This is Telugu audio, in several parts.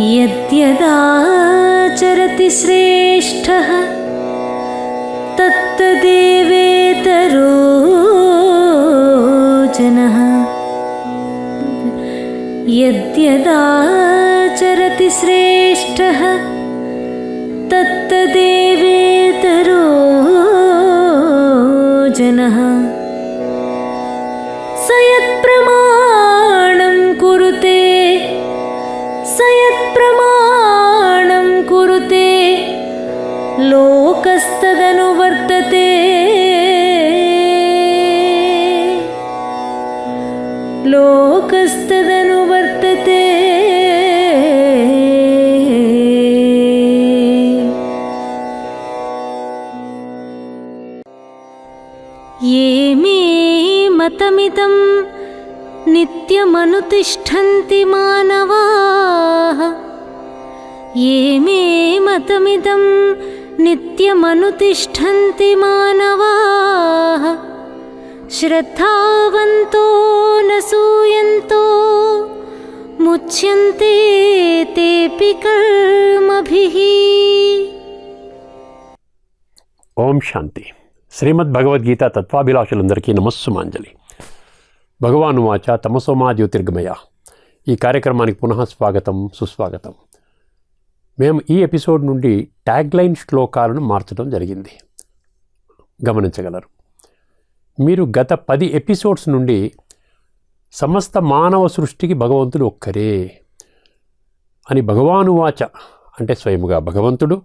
यद्यदाचरति श्रेष्ठः तत्तदेवेतरो जनः। यद्यदाचरति श्रेष्ठः तत्तदेवेतरो जनः लोकस्तदनुवर्तते लोकस्तदनुवर्तते ये मे मतमिदं नित्यमनुतिष्ठन्ति मानवाः ये मे मतमिदं नित्यमनुतिष्ठन्ति मानवाः श्रद्धावन्तो न सूयन्तो मुच्यन्ते तेऽपि कर्मभिः ఓం శాంతి శ్రీమద్ భగవద్గీత తత్వాభిలాషులందరికీ నమస్సుమాంజలి భగవాను వాచ తమసోమా జ్యోతిర్గమయ ఈ కార్యక్రమానికి పునః స్వాగతం సుస్వాగతం మేము ఈ ఎపిసోడ్ నుండి ట్యాగ్లైన్ శ్లోకాలను మార్చడం జరిగింది. గమనించగలరు. మీరు గత పది ఎపిసోడ్స్ నుండి సమస్త మానవ సృష్టికి భగవంతుడు ఒక్కరే అని భగవాను వాచ అంటే స్వయముగా భగవంతుడు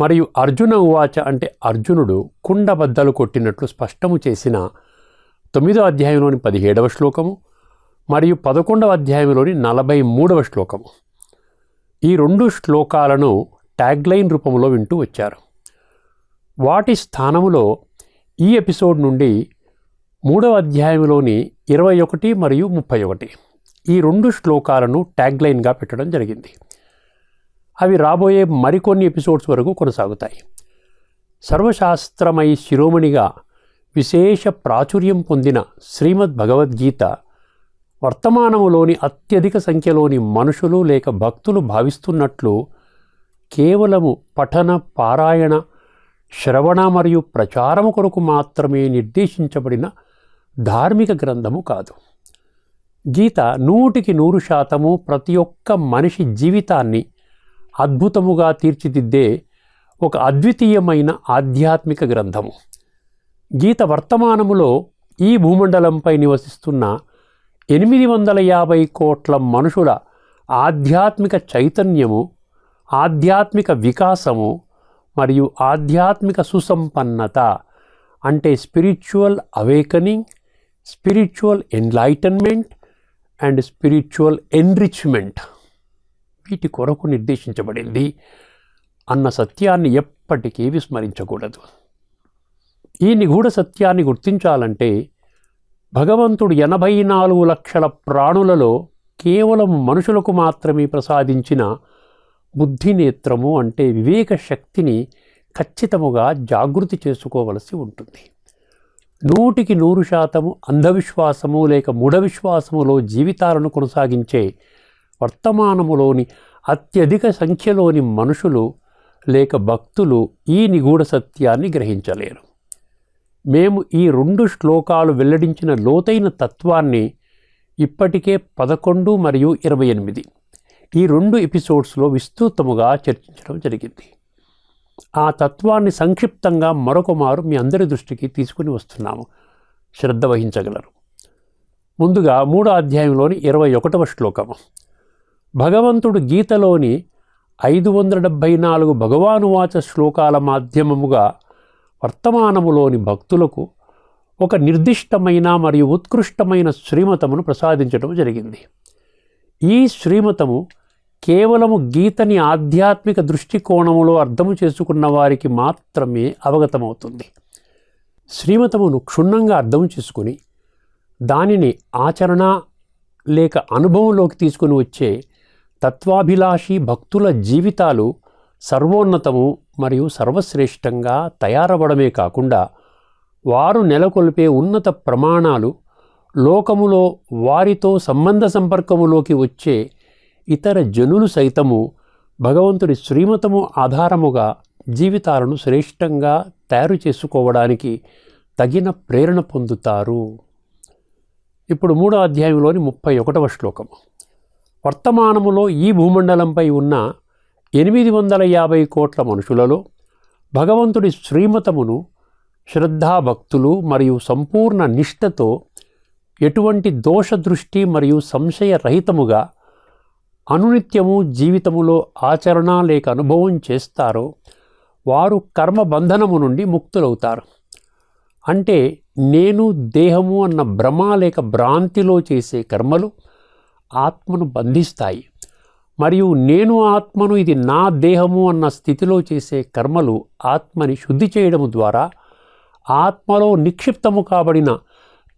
మరియు అర్జున ఉవాచ అంటే అర్జునుడు కుండబద్దలు కొట్టినట్లు స్పష్టము చేసిన తొమ్మిదో అధ్యాయంలోని పదిహేడవ శ్లోకము మరియు పదకొండవ అధ్యాయంలోని నలభై మూడవ శ్లోకము. ఈ రెండు శ్లోకాలను ట్యాగ్లైన్ రూపంలో వింటూ వచ్చారు. వాటి స్థానములో ఈ ఎపిసోడ్ నుండి మూడవ అధ్యాయంలోని ఇరవై ఒకటి మరియు ముప్పై ఒకటి ఈ రెండు శ్లోకాలను ట్యాగ్లైన్గా పెట్టడం జరిగింది. అవి రాబోయే మరికొన్ని ఎపిసోడ్స్ వరకు కొనసాగుతాయి. సర్వశాస్త్రమై శిరోమణిగా విశేష ప్రాచుర్యం పొందిన శ్రీమద్ భగవద్గీత వర్తమానములోని అత్యధిక సంఖ్యలోని మనుషులు లేక భక్తులు భావిస్తున్నట్లు కేవలము పఠన పారాయణ శ్రవణ మరియు ప్రచారము కొరకు మాత్రమే నిర్దేశించబడిన ధార్మిక గ్రంథము కాదు. గీత నూటికి నూరు శాతము ప్రతి ఒక్క మనిషి జీవితాన్ని అద్భుతముగా తీర్చిదిద్దే ఒక అద్వితీయమైన ఆధ్యాత్మిక గ్రంథము. గీత వర్తమానములో ఈ భూమండలంపై నివసిస్తున్న ఎనిమిది వందల యాభై కోట్ల మనుషుల ఆధ్యాత్మిక చైతన్యము ఆధ్యాత్మిక వికాసము మరియు ఆధ్యాత్మిక సుసంపన్నత అంటే spiritual awakening spiritual enlightenment and spiritual enrichment వీటి కొరకు నిర్దేశించబడింది అన్న సత్యాన్ని ఎప్పటికీ విస్మరించకూడదు. ఈ నిగూఢ సత్యాన్ని గుర్తించాలంటే భగవంతుడు ఎనభై నాలుగు లక్షల ప్రాణులలో కేవలం మనుషులకు మాత్రమే ప్రసాదించిన బుద్ధినేత్రము అంటే వివేక శక్తిని ఖచ్చితముగా జాగృతి చేసుకోవలసి ఉంటుంది. నూటికి నూరు శాతము అంధవిశ్వాసము లేక మూఢవిశ్వాసములో జీవితాలను కొనసాగించే వర్తమానములోని అత్యధిక సంఖ్యలోని మనుషులు లేక భక్తులు ఈ నిగూఢ సత్యాన్ని గ్రహించలేరు. మేము ఈ రెండు శ్లోకాలు వెల్లడించిన లోతైన తత్వాన్ని ఇప్పటికే పదకొండు మరియు ఇరవై ఎనిమిది ఈ రెండు ఎపిసోడ్స్లో విస్తృతముగా చర్చించడం జరిగింది. ఆ తత్వాన్ని సంక్షిప్తంగా మరొక మారు మీ అందరి దృష్టికి తీసుకుని వస్తున్నాము. శ్రద్ధ వహించగలరు. ముందుగా మూడో అధ్యాయంలోని ఇరవై ఒకటవ శ్లోకము. భగవంతుడు గీతలోని ఐదు వందల డెబ్భై నాలుగు భగవానువాచ శ్లోకాల మాధ్యమముగా వర్తమానములోని భక్తులకు ఒక నిర్దిష్టమైన మరియు ఉత్కృష్టమైన శ్రీమతమును ప్రసాదించడం జరిగింది. ఈ శ్రీమతము కేవలము గీతని ఆధ్యాత్మిక దృష్టికోణములో అర్థము చేసుకున్న వారికి మాత్రమే అవగతమవుతుంది. శ్రీమతమును క్షుణ్ణంగా అర్థం చేసుకుని దానిని ఆచరణ లేక అనుభవంలోకి తీసుకుని వచ్చే తత్వాభిలాషి భక్తుల జీవితాలు సర్వోన్నతము మరియు సర్వశ్రేష్టంగా తయారవ్వడమే కాకుండా వారు నెలకొల్పే ఉన్నత ప్రమాణాలు లోకములో వారితో సంబంధ సంపర్కములోకి వచ్చే ఇతర జనులు సైతము భగవంతుడి శ్రీమతము ఆధారముగా జీవితాలను శ్రేష్టంగా తయారు చేసుకోవడానికి తగిన ప్రేరణ పొందుతారు. ఇప్పుడు మూడో అధ్యాయంలోని ముప్పై ఒకటవ శ్లోకం వర్తమానములో ఈ భూమండలంపై ఉన్న ఎనిమిది వందల యాభై కోట్ల మనుషులలో భగవంతుడి శ్రీమతమును శ్రద్ధాభక్తులు మరియు సంపూర్ణ నిష్ఠతో ఎటువంటి దోషదృష్టి మరియు సంశయరహితముగా అనునిత్యము జీవితములో ఆచరణ లేక అనుభవం చేస్తారో వారు కర్మబంధనము నుండి ముక్తులవుతారు. అంటే నేను దేహము అన్న భ్రమ లేక భ్రాంతిలో చేసే కర్మలు ఆత్మను బంధిస్తాయి. మరియు నేను ఆత్మను ఇది నా దేహము అన్న స్థితిలో చేసే కర్మలు ఆత్మని శుద్ధి చేయడము ద్వారా ఆత్మలో నిక్షిప్తము కాబడిన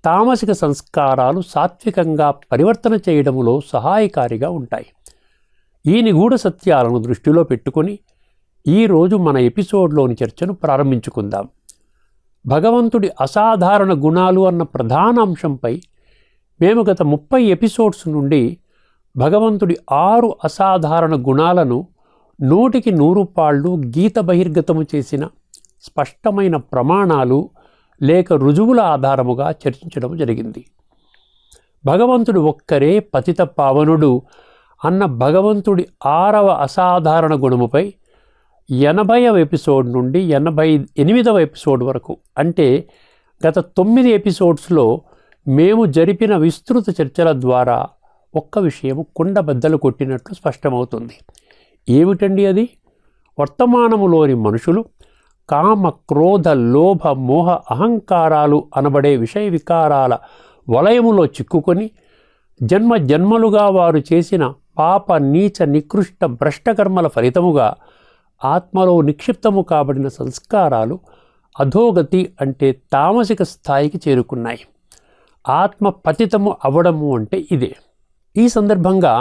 తామసిక సంస్కారాలు సాత్వికంగా పరివర్తన చేయడములో సహాయకారిగా ఉంటాయి. ఈ నిగూఢ సత్యాలను దృష్టిలో పెట్టుకొని ఈరోజు మన ఎపిసోడ్లోని చర్చను ప్రారంభించుకుందాం. భగవంతుడి అసాధారణ గుణాలు అన్న ప్రధాన అంశంపై మేము గత ముప్పై ఎపిసోడ్స్ నుండి భగవంతుడి ఆరు అసాధారణ గుణాలను నూటికి నూరు పాళ్ళు గీత బహిర్గతము చేసిన స్పష్టమైన ప్రమాణాలు లేక రుజువుల ఆధారముగా చర్చించడం జరిగింది. భగవంతుడు ఒక్కరే పతిత పావనుడు అన్న భగవంతుడి ఆరవ అసాధారణ గుణముపై ఎనభైవ ఎపిసోడ్ నుండి ఎనభై ఎనిమిదవ ఎపిసోడ్ వరకు అంటే గత తొమ్మిది ఎపిసోడ్స్లో మేము జరిపిన విస్తృత చర్చల ద్వారా ఒక్క విషయం కుండబద్దలు కొట్టినట్లు స్పష్టమవుతుంది. ఏమిటండి అది? వర్తమానములోని మనుషులు కామ క్రోధ లోభ మోహ అహంకారాలు అనబడే విషయ వికారాల వలయములో చిక్కుకొని జన్మ జన్మలుగా వారు చేసిన పాప నీచ నికృష్ట భ్రష్టకర్మల ఫలితముగా ఆత్మలో నిక్షిప్తము కాబడిన సంస్కారాలు అధోగతి అంటే తామసిక స్థాయికి చేరుకున్నాయి. ఆత్మ పతితము అవడము అంటే ఇదే. ఈ సందర్భంగా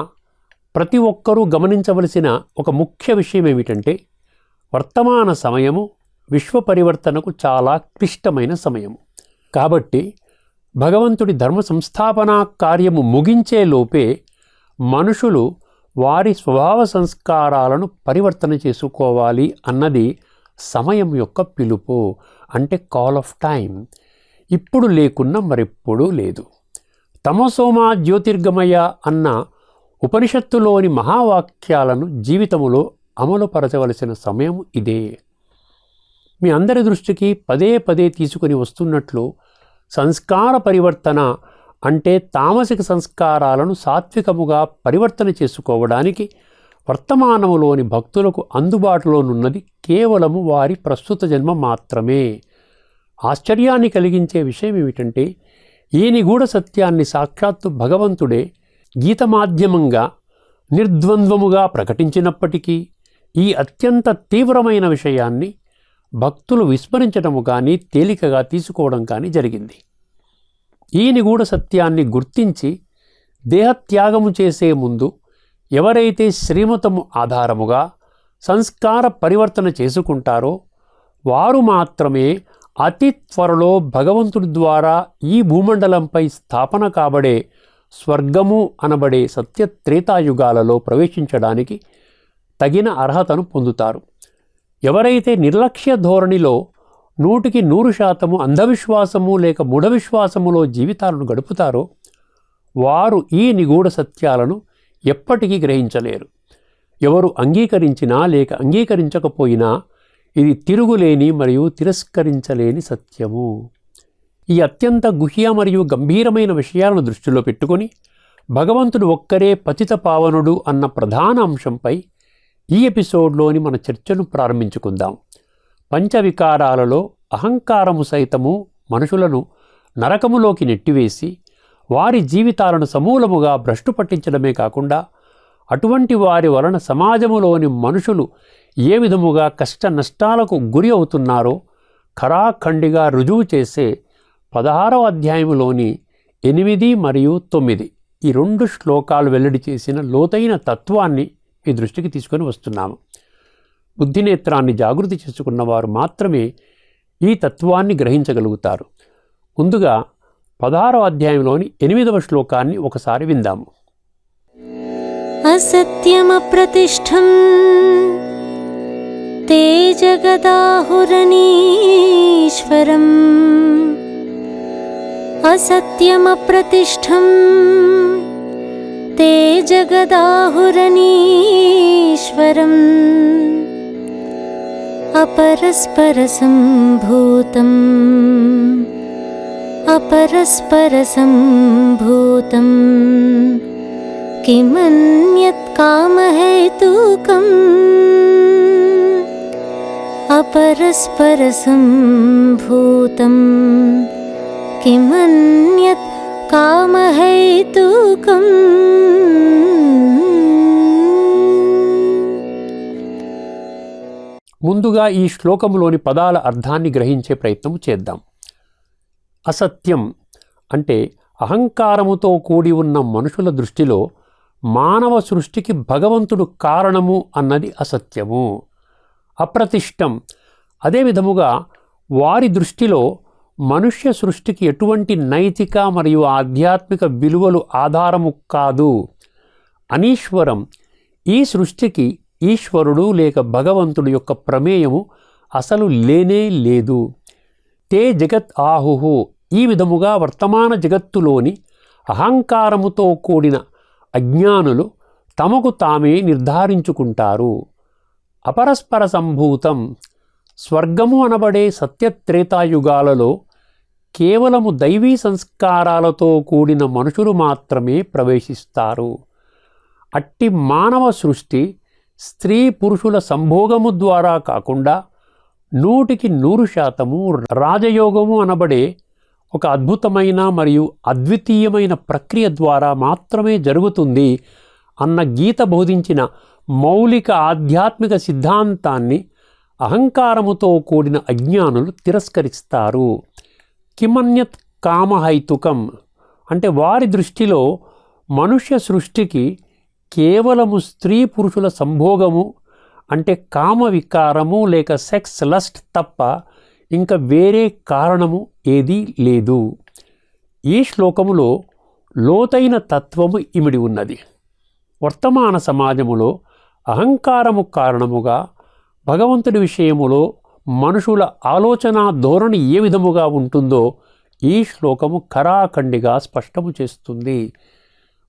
ప్రతి ఒక్కరూ గమనించవలసిన ఒక ముఖ్య విషయం ఏమిటంటే వర్తమాన సమయము విశ్వ పరివర్తనకు చాలా క్లిష్టమైన సమయము. కాబట్టి భగవంతుడి ధర్మ సంస్థాపనా కార్యము ముగించే లోపే మనుషులు వారి స్వభావ సంస్కారాలను పరివర్తన చేసుకోవాలి అన్నది సమయం యొక్క పిలుపు అంటే కాల్ ఆఫ్ టైం ఇప్పుడు లేకున్నా మరెప్పుడూ లేదు. తమసోమా జ్యోతిర్గమయ అన్న ఉపనిషత్తులోని మహావాక్యాలను జీవితములో అమలుపరచవలసిన సమయం ఇదే. మీ అందరి దృష్టికి పదే పదే తీసుకుని వస్తున్నట్లు సంస్కార పరివర్తన అంటే తామసిక సంస్కారాలను సాత్వికముగా పరివర్తన చేసుకోవడానికి వర్తమానములోని భక్తులకు అందుబాటులోనున్నది కేవలము వారి ప్రస్తుత జన్మ మాత్రమే. ఆశ్చర్యాన్ని కలిగించే విషయం ఏమిటంటే ఈ నిగూఢ సత్యాన్ని సాక్షాత్తు భగవంతుడే గీత మాధ్యమంగా నిర్ద్వంద్వముగా ప్రకటించినప్పటికీ ఈ అత్యంత తీవ్రమైన విషయాన్ని భక్తులు విస్మరించడము కానీ తేలికగా తీసుకోవడం కానీ జరిగింది. ఈ నిగూఢ సత్యాన్ని గుర్తించి దేహత్యాగము చేసే ముందు ఎవరైతే శ్రీమతము ఆధారముగా సంస్కార పరివర్తన చేసుకుంటారో వారు మాత్రమే అతి త్వరలో భగవంతుడి ద్వారా ఈ భూమండలంపై స్థాపన కాబడే స్వర్గము అనబడే సత్య త్రేతాయుగాలలో ప్రవేశించడానికి తగిన అర్హతను పొందుతారు. ఎవరైతే నిర్లక్ష్య ధోరణిలో నూటికి నూరు శాతము అంధవిశ్వాసము లేక మూఢవిశ్వాసములో జీవితాలను గడుపుతారో వారు ఈ నిగూఢ సత్యాలను ఎప్పటికీ గ్రహించలేరు. ఎవరు అంగీకరించినా లేక అంగీకరించకపోయినా ఇది తిరుగులేని మరియు తిరస్కరించలేని సత్యము. ఈ అత్యంత గుహ్య మరియు గంభీరమైన విషయాలను దృష్టిలో పెట్టుకొని భగవంతుడు ఒక్కరే పతిత పావనుడు అన్న ప్రధాన అంశంపై ఈ ఎపిసోడ్లోని మన చర్చను ప్రారంభించుకుందాం. పంచవికారాలలో అహంకారము సైతము మనుషులను నరకములోకి నెట్టివేసి వారి జీవితాలను సమూలముగా భ్రష్టు పట్టించడమే కాకుండా అటువంటి వారి వలన సమాజములోని మనుషులు ఏ విధముగా కష్ట నష్టాలకు గురి అవుతున్నారో ఖరాఖండిగా రుజువు చేసే పదహారవ అధ్యాయంలోని ఎనిమిది మరియు తొమ్మిది ఈ రెండు శ్లోకాలు వెల్లడి చేసిన లోతైన తత్వాన్ని మీ దృష్టికి తీసుకొని వస్తున్నాము బుద్ధినేత్రాన్ని జాగృతి చేసుకున్నవారు మాత్రమే ఈ తత్వాన్ని గ్రహించగలుగుతారు. ముందుగా పదహారవ అధ్యాయంలోని ఎనిమిదవ శ్లోకాన్ని ఒకసారి విందాము. असत्यमप्रतिष्ठम् ते जगदाहुरनीश्वरम्। असत्यमप्रतिष्ठम् ते जगदाहुरनीश्वरम्। अपरस्परसम्भूतम्। अपरस्परसम्भूतम् किमन्यत् कामहेतुकम् अपरस्परसम्भूतम् किमन्यत् कामहेतुकम् ముందుగా ఈ శ్లోకములోని పదాల అర్థాన్ని గ్రహించే ప్రయత్నం చేద్దాం అసత్యం అంటే అహంకారముతో కూడి ఉన్న మనుషుల దృష్టిలో మానవ సృష్టికి భగవంతుడు కారణము అన్నది అసత్యము. అప్రతిష్టం. అదే విధముగా వారి దృష్టిలో మనుష్య సృష్టికి ఎటువంటి నైతిక మరియు ఆధ్యాత్మిక విలువలు ఆధారము కాదు. అనీశ్వరం. ఈ సృష్టికి ఈశ్వరుడు లేక భగవంతుడు యొక్క ప్రమేయము అసలు లేనే లేదు. తే జగత్ ఆహుహు ఈ విధముగా వర్తమాన జగత్తులోని అహంకారముతో కూడిన అజ్ఞానులు తమకు తామే నిర్ధారించుకుంటారు. అపరస్పర సంభూతం స్వర్గము అనబడే సత్యత్రేతాయుగాలలో కేవలము దైవీ సంస్కారాలతో కూడిన మనుషులు మాత్రమే ప్రవేశిస్తారు. అట్టి మానవ సృష్టి స్త్రీ పురుషుల సంభోగము ద్వారా కాకుండా నూటికి నూరు శాతము రాజయోగము అనబడే ఒక అద్భుతమైన మరియు అద్వితీయమైన ప్రక్రియ ద్వారా మాత్రమే జరుగుతుంది అన్న గీత బోధించిన మౌలిక ఆధ్యాత్మిక సిద్ధాంతాన్ని అహంకారముతో కూడిన అజ్ఞానులు తిరస్కరిస్తారు. కిమన్యత్ కామహైతుకం అంటే వారి దృష్టిలో మనుష్య సృష్టికి కేవలము స్త్రీ పురుషుల సంభోగము అంటే కామ వికారము లేక సెక్స్ లస్ట్ తప్ప ఇంకా వేరే కారణము ఏదీ లేదు. ఈ శ్లోకములో లోతైన తత్వము ఇమిడి ఉన్నది. వర్తమాన సమాజములో అహంకారము కారణముగా భగవంతుడి విషయములో మనుషుల ఆలోచన ధోరణి ఏ విధముగా ఉంటుందో ఈ శ్లోకము కరాఖండిగా స్పష్టము చేస్తుంది.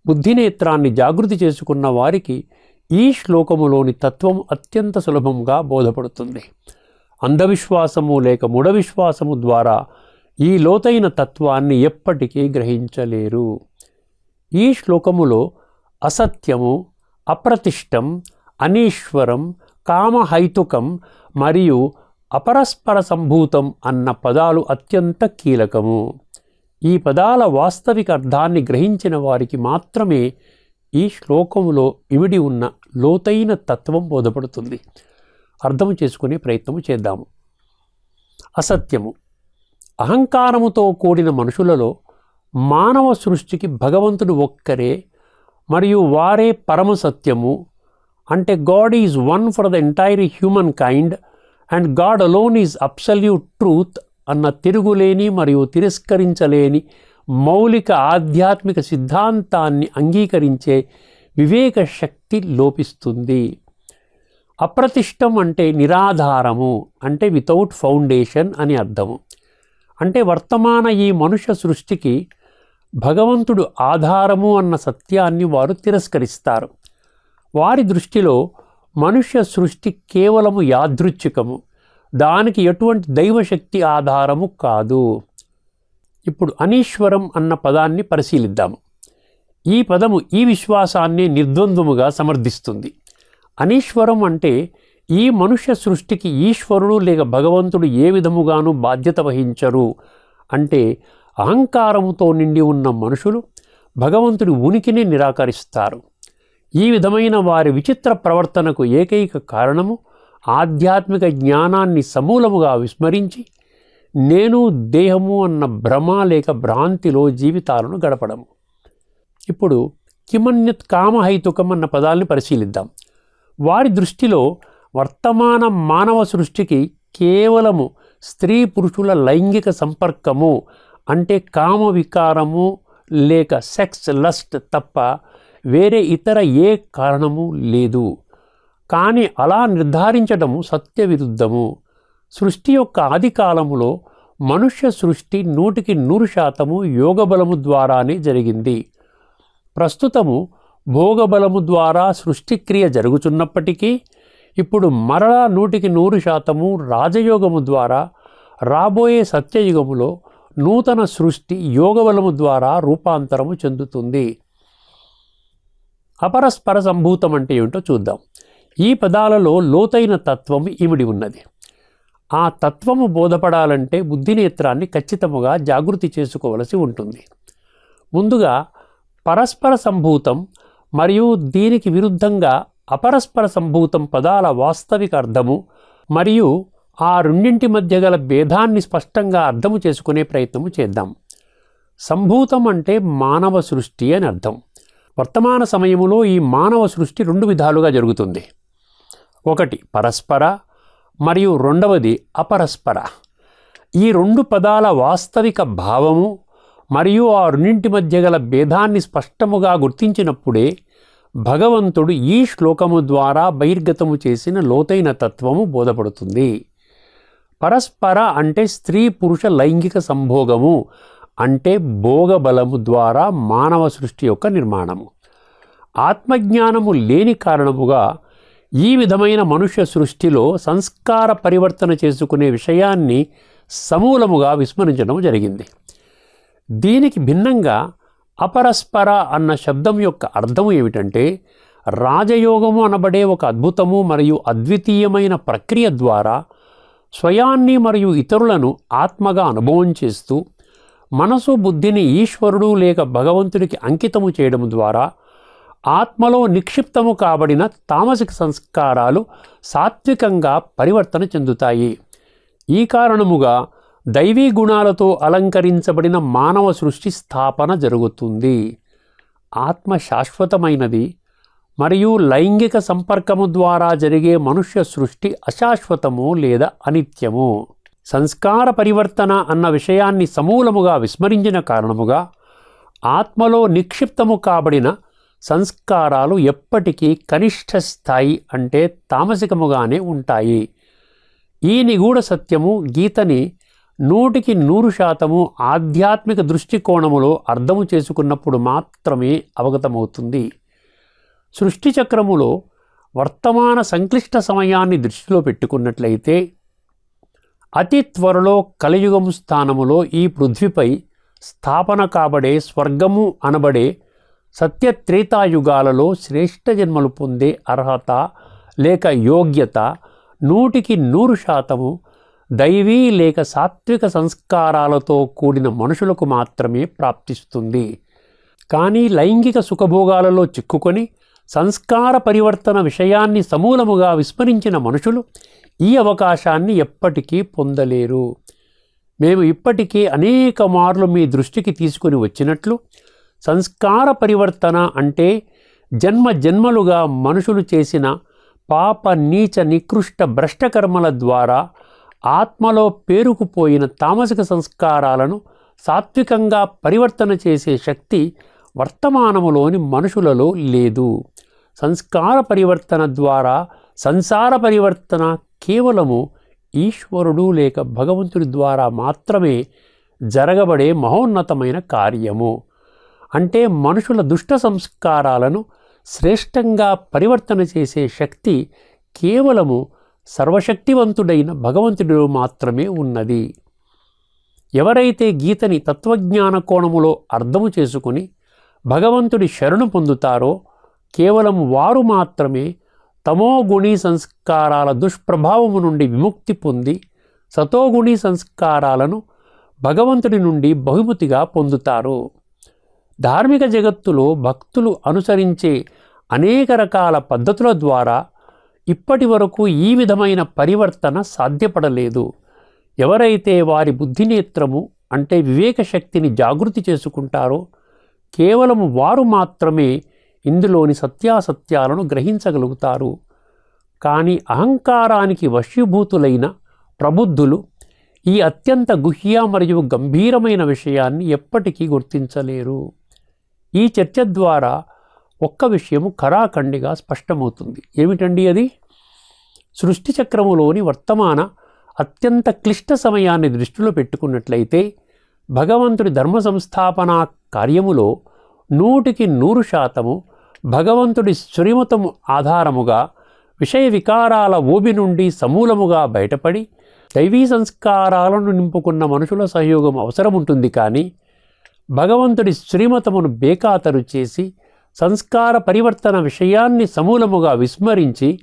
బుద్ధినేత్రాన్ని జాగృతి చేసుకున్న వారికి ఈ శ్లోకములోని తత్వం అత్యంత సులభంగా బోధపడుతుంది. అంధవిశ్వాసము లేక మూఢవిశ్వాసము ద్వారా ఈ లోతైన తత్వాన్ని ఎప్పటికీ గ్రహించలేరు. ఈ శ్లోకములో అసత్యము అప్రతిష్టం అనీశ్వరం కామహైతుకం మరియు అపరస్పర సంభూతం అన్న పదాలు అత్యంత కీలకము. ఈ పదాల వాస్తవిక అర్థాన్ని గ్రహించిన వారికి మాత్రమే ఈ శ్లోకములో ఇమిడి ఉన్న లోతైన తత్వం బోధపడుతుంది. అర్థం చేసుకునే ప్రయత్నం చేద్దాము. అసత్యము. అహంకారముతో కూడిన మనుషులలో మానవ సృష్టికి భగవంతుడు ఒక్కరే మరియు వారే పరమ సత్యము. అంటే God is one for the entire humankind and God alone is absolute truth అన్న తిరుగులేని మరియు తిరస్కరించలేని మౌలిక ఆధ్యాత్మిక సిద్ధాంతాన్ని అంగీకరించే వివేక శక్తి లోపిస్తుంది. అప్రతిష్టం అంటే నిరాధారము అంటే వితౌట్ ఫౌండేషన్ అని అర్థము. అంటే వర్తమాన ఈ మనుష్య సృష్టికి భగవంతుడు ఆధారము అన్న సత్యాన్ని వారు తిరస్కరిస్తారు. వారి దృష్టిలో మనుష్య సృష్టి కేవలము యాదృచ్ఛికము. దానికి ఎటువంటి దైవశక్తి ఆధారము కాదు. ఇప్పుడు అనీశ్వరం అన్న పదాన్ని పరిశీలిద్దాము. ఈ పదము ఈ విశ్వాసాన్ని నిర్ద్వంద్వముగా సమర్థిస్తుంది. అనీశ్వరం అంటే ఈ మనుష్య సృష్టికి ఈశ్వరుడు లేక భగవంతుడు ఏ విధముగానూ బాధ్యత వహించరు. అంటే అహంకారముతో నిండి ఉన్న మనుషులు భగవంతుడి ఉనికిని నిరాకరిస్తారు. ఈ విధమైన వారి విచిత్ర ప్రవర్తనకు ఏకైక కారణము ఆధ్యాత్మిక జ్ఞానాన్ని సమూలముగా విస్మరించి నేను దేహము అన్న భ్రమ లేక భ్రాంతిలో జీవితాలను గడపడము. ఇప్పుడు కిమన్యత్ కామహైతుకం అన్న పదాల్ని పరిశీలిద్దాం. వారి దృష్టిలో వర్తమాన మానవ సృష్టికి కేవలము స్త్రీ పురుషుల లైంగిక సంపర్కము అంటే కామ వికారము లేక సెక్స్ లస్ట్ తప్ప వేరే ఇతర ఏ కారణము లేదు. కానీ అలా నిర్ధారించడం సత్య విరుద్ధము. సృష్టి యొక్క ఆది కాలములో మనుష్య సృష్టి నూటికి నూరు శాతము యోగబలము ద్వారానే జరిగింది. ప్రస్తుతము భోగబలము ద్వారా సృష్టిక్రియ జరుగుతున్నప్పటికీ ఇప్పుడు మరలా నూటికి నూరు శాతము రాజయోగము ద్వారా రాబోయే సత్యయుగములో నూతన సృష్టి యోగబలము ద్వారా రూపాంతరము చెందుతుంది. అపరస్పర సంభూతం అంటే ఏమిటో చూద్దాం. ఈ పదాలలో లోతైన తత్వం ఇమిడి ఉన్నది. ఆ తత్వము బోధపడాలంటే బుద్ధినేత్రాన్ని ఖచ్చితముగా జాగృతి చేసుకోవలసి ఉంటుంది. ముందుగా పరస్పర సంభూతం మరియు దీనికి విరుద్ధంగా అపరస్పర సంభూతం పదాల వాస్తవిక అర్థము మరియు ఆ రెండింటి మధ్య గల భేదాన్ని స్పష్టంగా అర్థము చేసుకునే ప్రయత్నము చేద్దాం. సంభూతం అంటే మానవ సృష్టి అని అర్థం. వర్తమాన సమయములో ఈ మానవ సృష్టి రెండు విధాలుగా జరుగుతుంది. ఒకటి పరస్పర మరియు రెండవది అపరస్పర. ఈ రెండు పదాల వాస్తవిక భావము మరియు ఆ రెండింటి మధ్య గల భేదాన్ని స్పష్టముగా గుర్తించినప్పుడే భగవంతుడు ఈ శ్లోకము ద్వారా బహిర్గతము చేసిన లోతైన తత్వము బోధపడుతుంది. పరస్పర అంటే స్త్రీ పురుష లైంగిక సంభోగము అంటే భోగబలము ద్వారా మానవ సృష్టి యొక్క నిర్మాణము. ఆత్మజ్ఞానము లేని కారణముగా ఈ విధమైన మనుష్య సృష్టిలో సంస్కార పరివర్తన చేసుకునే విషయాన్ని సమూలముగా విస్మరించడం జరిగింది. దీనికి భిన్నంగా అపరస్పర అన్న శబ్దం యొక్క అర్థం ఏమిటంటే రాజయోగము అనబడే ఒక అద్భుతము మరియు అద్వితీయమైన ప్రక్రియ ద్వారా స్వయాన్ని మరియు ఇతరులను ఆత్మగా అనుభవం చేస్తూ మనసు బుద్ధిని ఈశ్వరుడు లేక భగవంతుడికి అంకితము చేయడం ద్వారా ఆత్మలో నిక్షిప్తము కాబడిన తామసిక సంస్కారాలు సాత్వికంగా పరివర్తన చెందుతాయి. ఈ కారణముగా దైవీ గుణాలతో అలంకరించబడిన మానవ సృష్టి స్థాపన జరుగుతుంది. ఆత్మ శాశ్వతమైనది మరియు లైంగిక సంపర్కము ద్వారా జరిగే మనుష్య సృష్టి అశాశ్వతము లేదా అనిత్యము. సంస్కార పరివర్తన అన్న విషయాన్ని సమూలముగా విస్మరించిన కారణముగా ఆత్మలో నిక్షిప్తము కాబడిన సంస్కారాలు ఎప్పటికీ కనిష్ట స్థాయి అంటే తామసికముగానే ఉంటాయి. ఈ నిగూఢ సత్యము గీతని నూటికి నూరు శాతము ఆధ్యాత్మిక దృష్టికోణములో అర్థము చేసుకున్నప్పుడు మాత్రమే అవగతమవుతుంది. సృష్టి చక్రములో వర్తమాన సంక్లిష్ట సమయాన్ని దృష్టిలో పెట్టుకున్నట్లయితే అతి త్వరలో కలియుగం స్థానములో ఈ పృథ్వీపై స్థాపన కాబడే స్వర్గము అనబడే సత్యత్రేతాయుగాలలో శ్రేష్ఠ జన్మలు పొందే అర్హత లేక యోగ్యత నూటికి నూరు శాతము దైవీ లేక సాత్విక సంస్కారాలతో కూడిన మనుషులకు మాత్రమే ప్రాప్తిస్తుంది. కానీ లైంగిక సుఖభోగాలలో చిక్కుకొని సంస్కార పరివర్తన విషయాన్ని సమూలముగా విస్మరించిన మనుషులు ఈ అవకాశాన్ని ఎప్పటికీ పొందలేరు. మేము ఇప్పటికే అనేక మార్లు మీ దృష్టికి తీసుకొని వచ్చినట్లు సంస్కార పరివర్తన అంటే జన్మ జన్మలుగా మనుషులు చేసిన పాప నీచ నికృష్ట భ్రష్టకర్మల ద్వారా ఆత్మలో పేరుకుపోయిన తామసిక సంస్కారాలను సాత్వికంగా పరివర్తన చేసే శక్తి వర్తమానములోని మనుషులలో లేదు. సంస్కార పరివర్తన ద్వారా సంసార పరివర్తన కేవలము ఈశ్వరుడు లేక భగవంతుడి ద్వారా మాత్రమే జరగబడే మహోన్నతమైన కార్యము. అంటే మనుషుల దుష్ట సంస్కారాలను శ్రేష్టంగా పరివర్తన చేసే శక్తి కేవలము సర్వశక్తివంతుడైన భగవంతుడిలో మాత్రమే ఉన్నది. ఎవరైతే గీతని తత్వజ్ఞాన కోణములో అర్థము చేసుకుని భగవంతుడి శరణు పొందుతారో కేవలం వారు మాత్రమే తమోగుణి సంస్కారాల దుష్ప్రభావము నుండి విముక్తి పొంది సతోగుణి సంస్కారాలను భగవంతుడి నుండి బహుమతిగా పొందుతారు. ధార్మిక జగత్తులో భక్తులు అనుసరించే అనేక రకాల పద్ధతుల ద్వారా ఇప్పటి వరకు ఈ విధమైన పరివర్తన సాధ్యపడలేదు. ఎవరైతే వారి బుద్ధినేత్రము అంటే వివేక శక్తిని జాగృతి చేసుకుంటారో కేవలం వారు మాత్రమే ఇందులోని సత్యాసత్యాలను గ్రహించగలుగుతారు. కానీ అహంకారానికి వశీభూతులైన ప్రబుద్ధులు ఈ అత్యంత గుహ్య మరియు గంభీరమైన విషయాన్ని ఎప్పటికీ గుర్తించలేరు. ఈ చర్చ ద్వారా ఒక్క విషయము ఖరాఖండిగా స్పష్టమవుతుంది. ఏమిటండి అది? సృష్టి చక్రములోని వర్తమాన అత్యంత క్లిష్ట సమయాన్ని దృష్టిలో పెట్టుకున్నట్లయితే భగవంతుడి ధర్మ సంస్థాపన కార్యములో నూటికి నూరు శాతము భగవంతుడి శ్రీమతము ఆధారముగా విషయ వికారాల ఊబి నుండి సమూలముగా బయటపడి దైవీ సంస్కారాలను నింపుకున్న మనుషుల సహయోగం అవసరం ఉంటుంది కానీ భగవంతుడి శ్రీమతమును బేఖాతరు చేసి సంస్కార పరివర్తన విషయాన్ని సమూలముగా విస్మరించి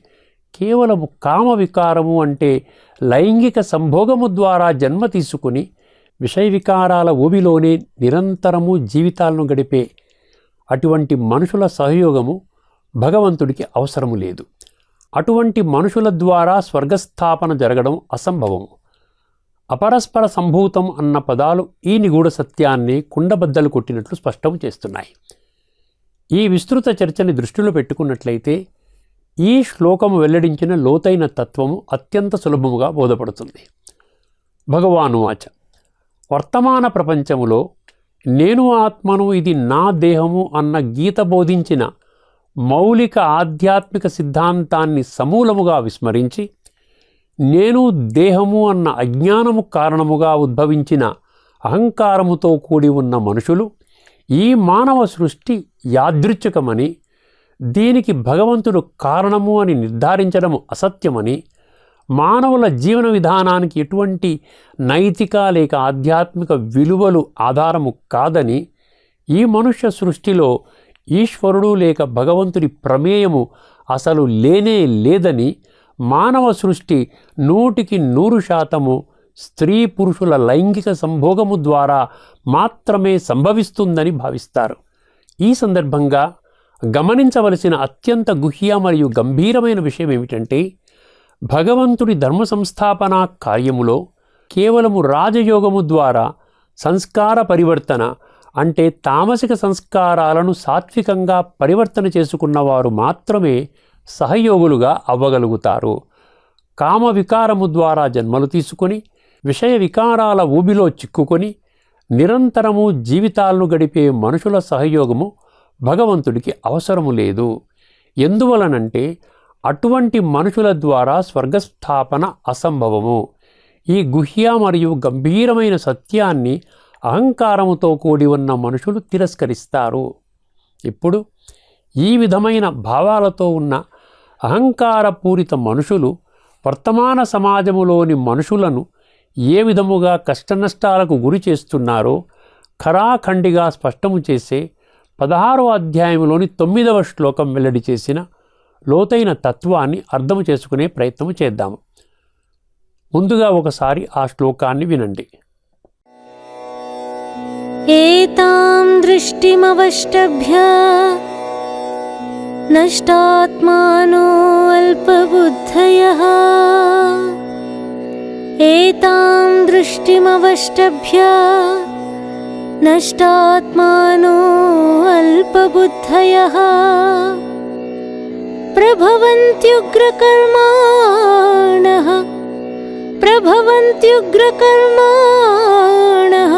కేవలము కామ వికారము అంటే లైంగిక సంభోగము ద్వారా జన్మ తీసుకుని విషయ వికారాల ఊబిలోనే నిరంతరము జీవితాలను గడిపే అటువంటి మనుషుల సహయోగము భగవంతుడికి అవసరము లేదు. అటువంటి మనుషుల ద్వారా స్వర్గస్థాపన జరగడం అసంభవము. అపరస్పర సంభూతం అన్న పదాలు ఈ నిగూఢ సత్యాన్ని కుండబద్దలు కొట్టినట్లు స్పష్టం చేస్తున్నాయి. ఈ విస్తృత చర్చని దృష్టిలో పెట్టుకున్నట్లయితే ఈ శ్లోకము వెల్లడించిన లోతైన తత్వము అత్యంత సులభముగా బోధపడుతుంది. భగవాను ఆచ వర్తమాన ప్రపంచములో నేను ఆత్మను ఇది నా దేహము అన్న గీత బోధించిన మౌలిక ఆధ్యాత్మిక సిద్ధాంతాన్ని సమూలముగా విస్మరించి నేను దేహము అన్న అజ్ఞానము కారణముగా ఉద్భవించిన అహంకారముతో కూడి ఉన్న మనుషులు ఈ మానవ సృష్టి యాదృచ్ఛికమని దీనికి భగవంతుడు కారణము అని నిర్ధారించడము అసత్యమని మానవుల జీవన విధానానికి ఎటువంటి నైతిక లేక ఆధ్యాత్మిక విలువలు ఆధారము కాదని ఈ మనుష్య సృష్టిలో ఈశ్వరుడు లేక భగవంతుడి ప్రమేయము అసలు లేనే లేదని మానవ సృష్టి నూటికి నూరు శాతము స్త్రీ పురుషుల లైంగిక సంభోగము ద్వారా మాత్రమే సంభవిస్తుందని భావిస్తారు. ఈ సందర్భంగా గమనించవలసిన అత్యంత గుహ్య మరియు గంభీరమైన విషయం ఏమిటంటే భగవంతుడి ధర్మ సంస్థాపన కార్యములో కేవలము రాజయోగము ద్వారా సంస్కార పరివర్తన అంటే తామసిక సంస్కారాలను సాత్వికంగా పరివర్తన చేసుకున్నవారు మాత్రమే సహయోగులుగా అవ్వగలుగుతారు. కామ వికారము ద్వారా జన్మలు తీసుకొని విషయ వికారాల ఊబిలో చిక్కుకొని నిరంతరము జీవితాలను గడిపే మనుషుల సహయోగము భగవంతుడికి అవసరము లేదు. ఎందువలనంటే అటువంటి మనుషుల ద్వారా స్వర్గస్థాపన అసంభవము. ఈ గుహ్య మరియు గంభీరమైన సత్యాన్ని అహంకారముతో కూడి ఉన్న మనుషులు తిరస్కరిస్తారు. ఇప్పుడు ఈ విధమైన భావాలతో ఉన్న అహంకారపూరిత మనుషులు వర్తమాన సమాజములోని మనుషులను ఏ విధముగా కష్టనష్టాలకు గురి చేస్తున్నారో ఖరాఖండిగా స్పష్టము చేసే పదహారో అధ్యాయంలోని తొమ్మిదవ శ్లోకం వెల్లడి చేసిన లోతైన తత్వాన్ని అర్థం చేసుకునే ప్రయత్నము చేద్దాము. ముందుగా ఒకసారి ఆ శ్లోకాన్ని వినండి. నష్టాత్మానో అల్పబుద్ధయ एतां दृष्टिमवष्टभ्य नष्टात्मानो अल्पबुद्धयः। प्रभवन्त्युग्रकर्माणः प्रभवन्त्युग्रकर्माणः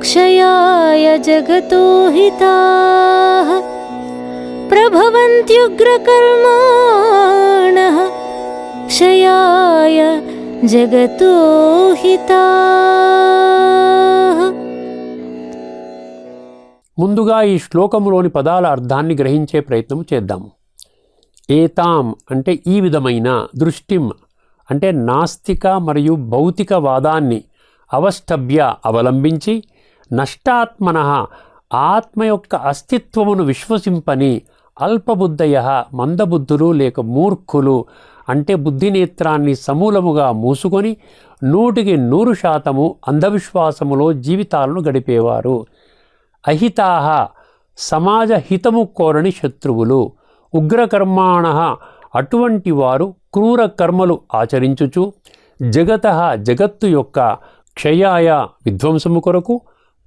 क्षयाय जगतो हिताः। प्रभवन्त्युग्रकर्माणः क्षयाय जगतो हिताः ముందుగా ఈ శ్లోకములోని పదాల అర్థాన్ని గ్రహించే ప్రయత్నం చేద్దాము ఏతాం అంటే ఈ విధమైన దృష్టిం అంటే నాస్తిక మరియు భౌతిక వాదాన్ని అవష్టభ్య అవలంబించి నష్టాత్మన ఆత్మ యొక్క అస్తిత్వమును విశ్వసింపని అల్పబుద్ధయ మందబుద్ధులు లేక మూర్ఖులు అంటే బుద్ధినేత్రాన్ని సమూలముగా మూసుకొని నూటికి నూరు శాతము అంధవిశ్వాసములో జీవితాలను గడిపేవారు. అహితాహ సమాజ హితము కోరని శత్రువులు. ఉగ్రకర్మాణ అటువంటి వారు క్రూర కర్మలు ఆచరించుచు జగత జగత్తు యొక్క క్షయాయ విధ్వంసము కొరకు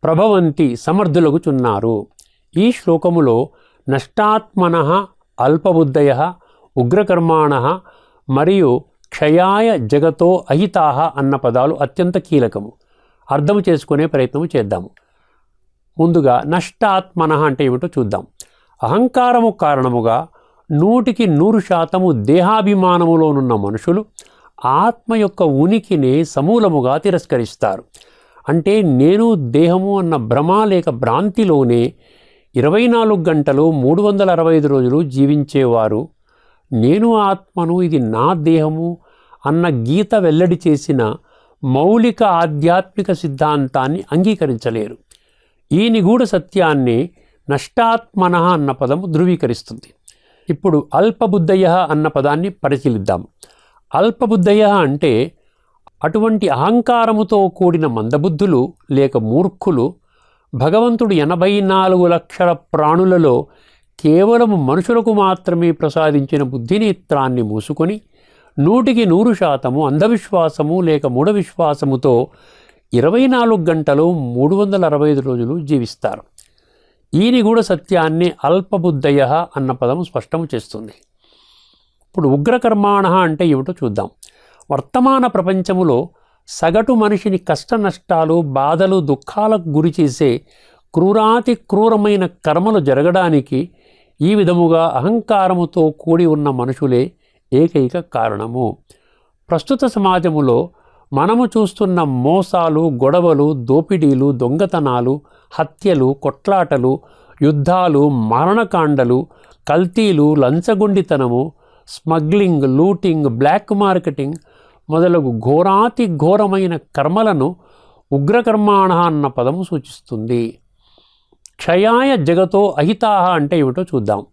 ప్రభవంతి సమర్థులగుచున్నారు. ఈ శ్లోకములో నష్టాత్మన అల్పబుద్ధయ ఉగ్రకర్మాణ మరియు క్షయాయ జగతో అహితాహ అన్న పదాలు అత్యంత కీలకము. అర్థం చేసుకునే ప్రయత్నం చేద్దాము. ముందుగా నష్టాత్మన అంటే ఏమిటో చూద్దాం. అహంకారము కారణముగా నూటికి నూరు శాతము దేహాభిమానములోనున్న మనుషులు ఆత్మ యొక్క ఉనికిని సమూలముగా తిరస్కరిస్తారు. అంటే నేను దేహము అన్న భ్రమ లేక భ్రాంతిలోనే ఇరవై నాలుగు గంటలు మూడు వందల అరవై ఐదు రోజులు జీవించేవారు నేను ఆత్మను ఇది నా దేహము అన్న గీత వెల్లడి చేసిన మౌలిక ఆధ్యాత్మిక సిద్ధాంతాన్ని అంగీకరించలేరు. ఈ నిగూఢ సత్యాన్ని నష్టాత్మన అన్న పదము ధృవీకరిస్తుంది. ఇప్పుడు అల్పబుద్ధయ అన్న పదాన్ని పరిశీలిద్దాం. అల్పబుద్ధయ అంటే అటువంటి అహంకారముతో కూడిన మందబుద్ధులు లేక మూర్ఖులు భగవంతుడు ఎనభై నాలుగు లక్షల ప్రాణులలో కేవలం మనుషులకు మాత్రమే ప్రసాదించిన బుద్ధినేత్రాన్ని మూసుకొని నూటికి నూరు శాతము అంధవిశ్వాసము లేక మూఢ విశ్వాసముతో ఇరవై నాలుగు గంటలు మూడు వందల అరవై ఐదు రోజులు జీవిస్తారు. ఈ నిగూఢ సత్యాన్ని అల్పబుద్ధయ అన్న పదం స్పష్టం చేస్తుంది. ఇప్పుడు ఉగ్రకర్మాణ అంటే ఏమిటో చూద్దాం. వర్తమాన ప్రపంచములో సగటు మనిషిని కష్ట నష్టాలు బాధలు దుఃఖాలకు గురి చేసే క్రూరాతి క్రూరమైన కర్మలు జరగడానికి ఈ విధముగా అహంకారముతో కూడి ఉన్న మనుషులే ఏకైక కారణము. ప్రస్తుత సమాజములో మనము చూస్తున్న మోసాలు గొడవలు దోపిడీలు దొంగతనాలు హత్యలు కొట్లాటలు యుద్ధాలు మరణకాండలు కల్తీలు లంచగొండితనము స్మగ్లింగ్ లూటింగ్ బ్లాక్ మార్కెటింగ్ మొదలగు ఘోరాతి ఘోరమైన కర్మలను ఉగ్రకర్మాణ అన్న పదము సూచిస్తుంది. క్షయాయ జగతో అహితాహ అంటే ఏమిటో చూద్దాం.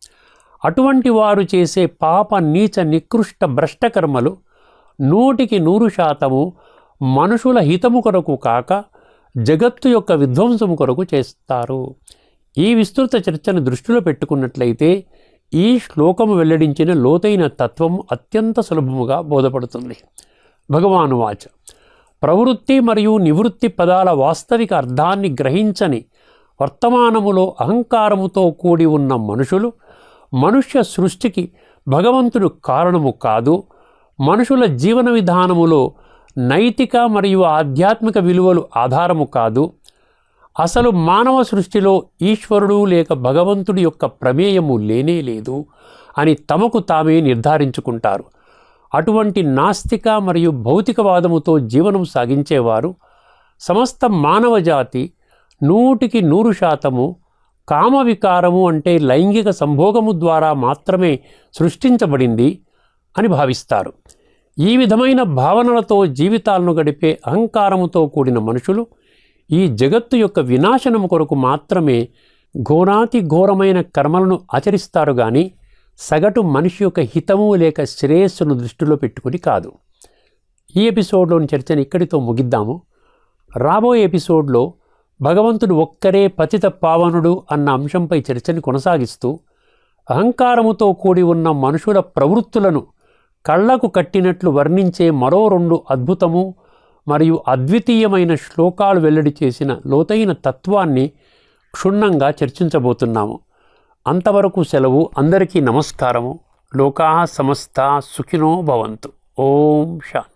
అటువంటి వారు చేసే పాప నీచ నికృష్ట భ్రష్టకర్మలు నూటికి నూరు శాతము మనుషుల హితము కొరకు కాక జగత్తు యొక్క విధ్వంసము కొరకు చేస్తారు. ఈ విస్తృత చర్చను దృష్టిలో పెట్టుకున్నట్లయితే ఈ శ్లోకము వెల్లడించిన లోతైన తత్వం అత్యంత సులభముగా బోధపడుతుంది. భగవాను వాచ ప్రవృత్తి మరియు నివృత్తి పదాల వాస్తవిక అర్థాన్ని గ్రహించని వర్తమానములో అహంకారముతో కూడి ఉన్న మనుషులు మనుష్య సృష్టికి భగవంతుడు కారణము కాదు. మనుషుల జీవన విధానములో నైతిక మరియు ఆధ్యాత్మిక విలువలు ఆధారము కాదు. అసలు మానవ సృష్టిలో ఈశ్వరుడు లేక భగవంతుడి యొక్క ప్రమేయము లేనే లేదు అని తమకు తామే నిర్ధారించుకుంటారు. అటువంటి నాస్తిక మరియు భౌతికవాదముతో జీవనం సాగించేవారు సమస్త మానవ జాతి నూటికి నూరు శాతము కామ వికారము అంటే లైంగిక సంభోగము ద్వారా మాత్రమే సృష్టించబడింది అని భావిస్తారు. ఈ విధమైన భావనలతో జీవితాలను గడిపే అహంకారముతో కూడిన మనుషులు ఈ జగత్తు యొక్క వినాశనం కొరకు మాత్రమే ఘోరాతి ఘోరమైన కర్మలను ఆచరిస్తారు కానీ సగటు మనిషి యొక్క హితము లేక శ్రేయస్సును దృష్టిలో పెట్టుకుని కాదు. ఈ ఎపిసోడ్లోని చర్చను ఇక్కడితో ముగిద్దాము. రాబోయే ఎపిసోడ్లో భగవంతుడు ఒక్కరే పతిత పావనుడు అన్న అంశంపై చర్చని కొనసాగిస్తూ అహంకారముతో కూడి ఉన్న మనుషుల ప్రవృత్తులను కళ్ళకు కట్టినట్లు వర్ణించే మరో రెండు అద్భుతము మరియు అద్వితీయమైన శ్లోకాలు వెల్లడి చేసిన లోతైన తత్వాన్ని క్షుణ్ణంగా చర్చించబోతున్నాము. అంతవరకు సెలవు అందరికీ నమస్కారము. లోకా సమస్త సుఖినో భవంతు. ఓం శాంతి.